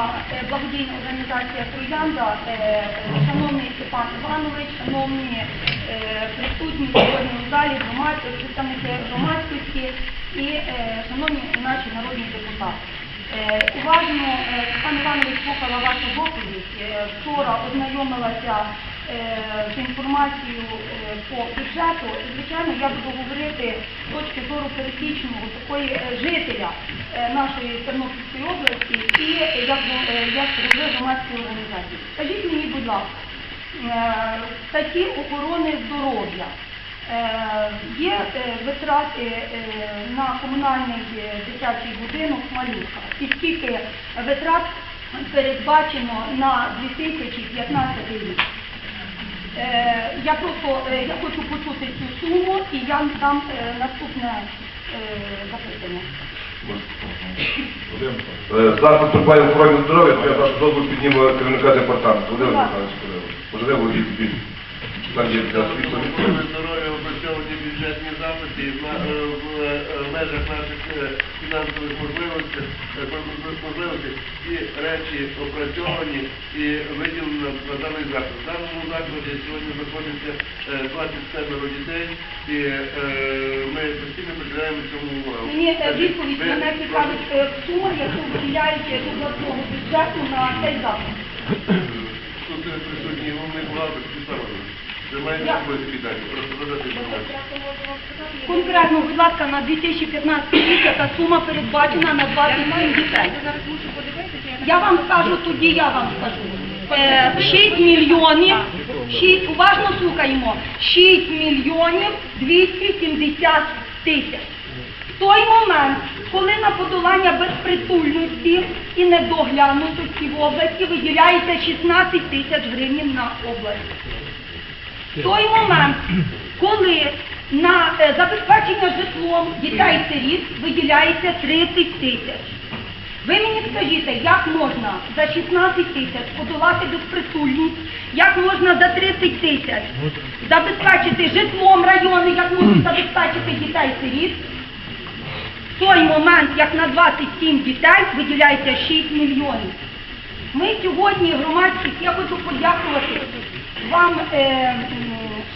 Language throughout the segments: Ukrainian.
е, благодійна організація Троянда, е, шановний Степан Іванович, шановні е, присутні сьогодні у залі громадські, представники громадськості і шановні наші народні депутати. Уважно пан Іванович слухала вашу доповідь. Вчора ознайомилася е, з е, по бюджету. Звичайно, я буду говорити з точки зору пересічного такої е, жителя нашої Тернопільської області і як, як громадської організації. Скажіть мені, будь ласка, статті охорони здоров'я. Є витрати на комунальний дитячий будинок Малюка. І скільки витрат передбачено на 2015 рік? Е, Я просто е, я хочу почути цю суму і я дам е, наступне запитання. Зараз поступає в охороні здоров'я, то я вашу дозволу підніму керівника департаменту. Володимир Михайлович. Можливо, і більше. там є для світу. Опрацьовані бюджетні запити в на- е, в е, межах наших е, фінансових можливостей, е, можливостей і речі опрацьовані і виділені на, даний заклад. В даному закладі сьогодні знаходиться е, 27 дітей і е, ми постійно приділяємо цьому увагу. Мені е, відповідь мене цікавить е, сума, яку виділяєте з обласного бюджету на цей заклад. Тут е, присутній головний бухгалтер Світлана. Ви маєте якісь питання, просто задати інформацію. Конкретно, будь ласка, на 2015 рік яка сума передбачена на 27 дітей. Я вам скажу, тоді я вам скажу. Е, 6 мільйонів, 6, уважно слухаємо, 6 мільйонів 270 тисяч. В той момент, коли на подолання безпритульності і недоглянутості в області виділяється 16 тисяч гривень на область. Той момент, коли на е, забезпечення житлом дітей-сиріт виділяється 30 тисяч. Ви мені скажіть, як можна за 16 тисяч подолати безпритульність, як можна за 30 тисяч забезпечити житлом райони, як можна забезпечити дітей-сиріт, в той момент, як на 27 дітей виділяється 6 мільйонів. Ми сьогодні громадськість, я хочу подякувати вам, е,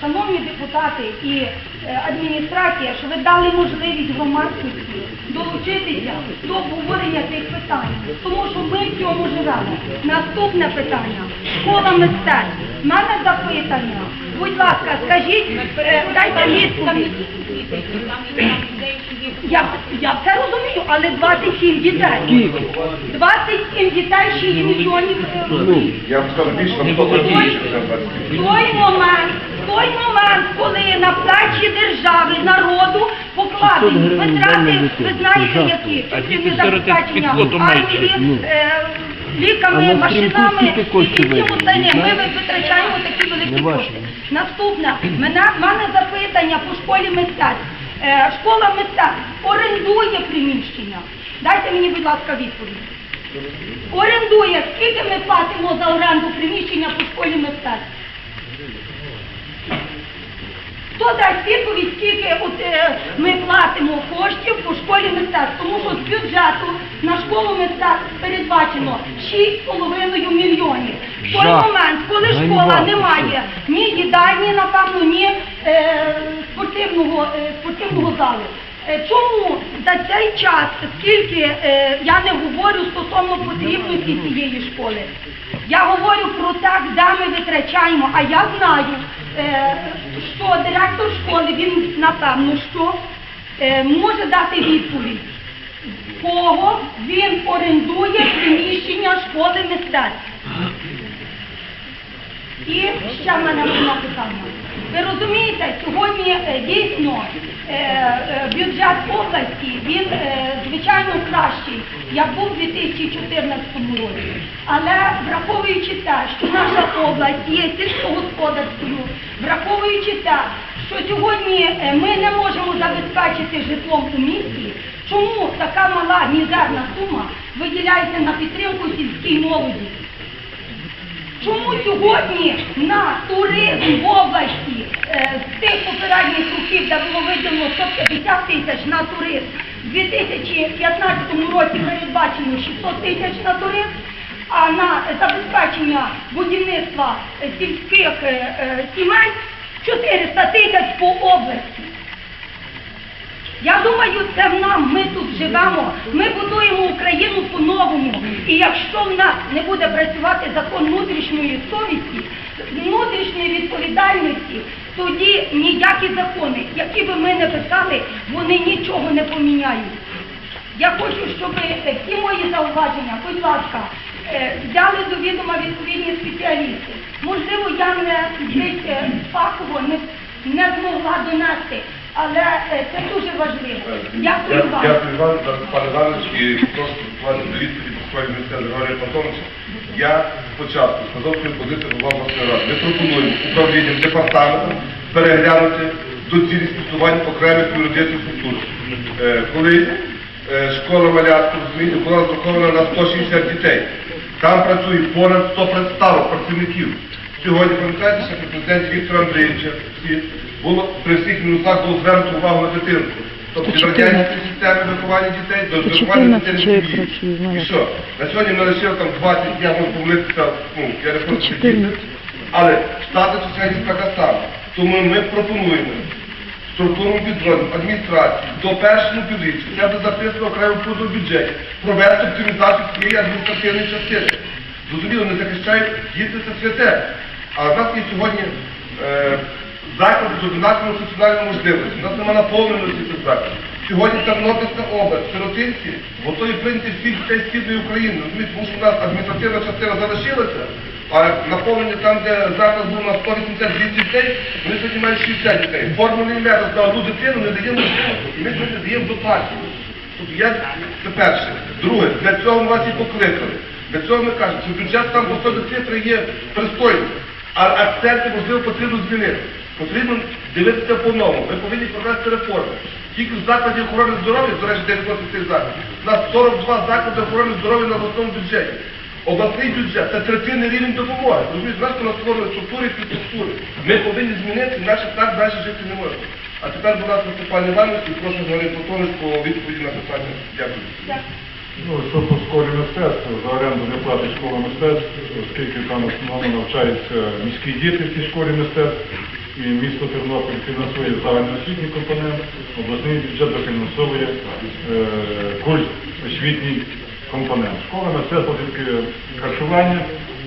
шановні депутати і е, адміністрація, що ви дали можливість громадськості долучитися до обговорення цих питань, тому що ми в цьому живемо. Наступне питання школа мистецтв. У мене запитання. Будь ласка, скажіть, е, дайте відповідь. Я, я це розумію, але 27 дітей. 27 дітей, 6 мільйонів е. Я вам скажу більше, 100 Той, в той момент, той момент, коли на плечі держави, народу покладені витрати, ви знаєте, які частини забезпечення армії, е, ліками, машинами і всім остальним. Ми витрачаємо такі великі кошти. Наступне, мене, в мене запитання по школі мистецтв. Е, Школа мистецтв орендує приміщення. Дайте мені, будь ласка, відповідь. Орендує, скільки ми платимо за оренду приміщення по школі мистецтв? Хто дасть відповідь, скільки от, е, ми платимо коштів по школі мистецтв? Тому що з бюджету на школу мистецтв передбачено 6,5 мільйонів. В той Жах. момент, коли школа не має ні їдальні, напевно, ні е, спортивного, е, спортивного залу. Е, Чому за цей час, скільки е, я не говорю стосовно потрібності цієї школи, я говорю про те, де ми витрачаємо, а я знаю, е, що директор школи, він напевно, що е, може дати відповідь, кого він орендує приміщення школи мистецтв. І ще в мене одне питання. Ви розумієте, сьогодні е, дійсно е, е, бюджет області, він е, звичайно кращий, як був у 2014 році. Але враховуючи те, що наша область є сільськогосподарською, враховуючи те, що сьогодні е, ми не можемо забезпечити житлом у місті, чому така мала мізерна сума виділяється на підтримку сільській молоді? Чому сьогодні на туризм в області е, з тих попередніх років, де було виділено 150 тисяч на туризм, в 2015 році передбачено 600 тисяч на туризм, забезпечення будівництва сільських е, е, сімей 400 тисяч по області. Я думаю, це в нам, ми тут живемо, ми будуємо Україну по-новому. І якщо в нас не буде працювати закон внутрішньої совісті, внутрішньої відповідальності, тоді ніякі закони, які би ми не писали, вони нічого не поміняють. Я хочу, щоб е, всі мої зауваження, будь ласка, е, взяли до відома відповідні спеціалісти. Можливо, я не десь е, фахово не, не змогла донести, але це дуже важливо. Дякую вам. Дякую вам, пане Іванович, і прошу відповіді по справі міністра Григорія Платоновича. Я спочатку сказав свою позицію голова обласної ради. Ми пропонуємо управлінням департаментом переглянути доцільність існування окремих юридичних структур. Е, Коли е, школа малятку була розрахована на 160 дітей. Там працює понад 100 представок працівників. Сьогодні, пам'ятаєте, що при Віктора Андрійовича було при всіх мінусах було звернуто увагу на дитину. Тобто від радянської системи виховання дітей до виховання сім'ї. І що? На сьогодні ми лишили там 20, я можу помилитися, ну, я не хочу. Але штатна чисельність така сама. Тому ми пропонуємо структурному підрозділу адміністрації до першого півріччя, це буде записано окремо в пункту бюджеті, провести оптимізацію цієї адміністративної частини. Зрозуміло, не захищають діти це святе. А в нас є сьогодні е, заклади з одинаковими функціональними можливостями. У нас немає наповненості цих закладів. Сьогодні Тернопільська область, Сиротинці, готові прийняти всіх дітей Східної України. Розумієте, тому що у нас адміністративна частина залишилася, а наповнення там, де заклад був на 182 дітей, вони сьогодні мають 60 дітей. Формульний метод на одну дитину не дає можливості. І ми сьогодні даємо дотацію. Тобто я, це перше. Друге, для цього ми вас і покликали. Для цього ми кажемо, що бюджет там поставити цифри є пристойні, а акценти, можливо, потрібно змінити. Потрібно дивитися по-новому. Ми повинні провести реформи. Тільки в закладі охорони здоров'я, до речі, де цих закладів, у нас 42 заклади охорони здоров'я на обласному бюджеті. Обласний бюджет це третинний рівень допомоги. Розумієте, знаєш, у нас створили структури і підструктури. Ми повинні змінити, інакше так далі жити не можна. А тепер, будь ласка, Степан Іванович, і прошу говорити Платонович по відповіді на питання. Дякую. Ну, що по школі мистецтв, за оренду не платить школа мистецтв, оскільки там основно навчаються міські діти в цій школі мистецтв, і місто Тернопіль фінансує загальноосвітній компонент, обласний бюджет дофінансовує е, культ освітній компонент. Школа мистецтва тільки харчування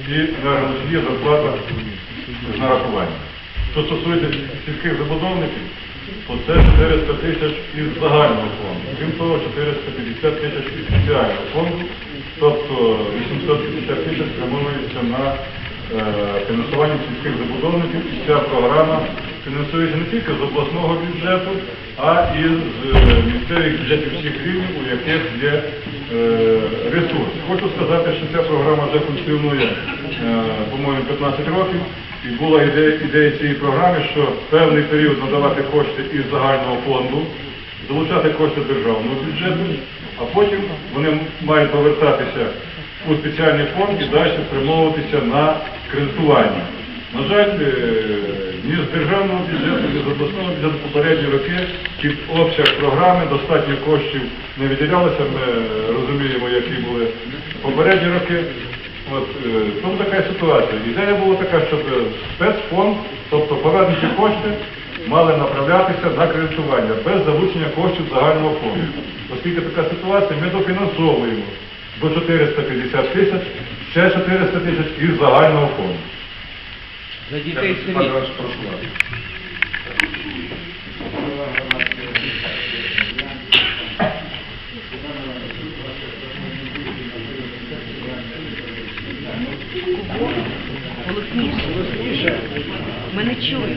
і енергоносії зарплата з нарахування. Що стосується сільських забудовників, то це 400 тисяч із загального фонду. Крім того, 450 тисяч із спеціального фонду, тобто 850 тисяч спрямовується на фінансування сільських забудовників. І ця програма фінансується не тільки з обласного бюджету, а і з е, місцевих бюджетів всіх рівнів, у яких є е, ресурс. Хочу сказати, що ця програма вже функціонує, е, по-моєму, 15 років. І була ідея, ідея цієї програми, що певний період надавати кошти із загального фонду, залучати кошти державного бюджету, а потім вони мають повертатися у спеціальний фонд і далі спрямовуватися на кредитування. На жаль, е, ні з державного бюджету, ні з обласного бюджету попередні роки під обсяг програми достатньо коштів не виділялося. Ми розуміємо, які були попередні роки. От, е, тому така ситуація. Ідея була така, щоб е, спецфонд, тобто повернуті кошти, мали направлятися на кредитування без залучення коштів загального фонду. Оскільки така ситуація, ми дофінансовуємо до 450 тисяч, ще 400 тисяч із загального фонду. За дітей сиріт. Голосніше. Ми не чуємо.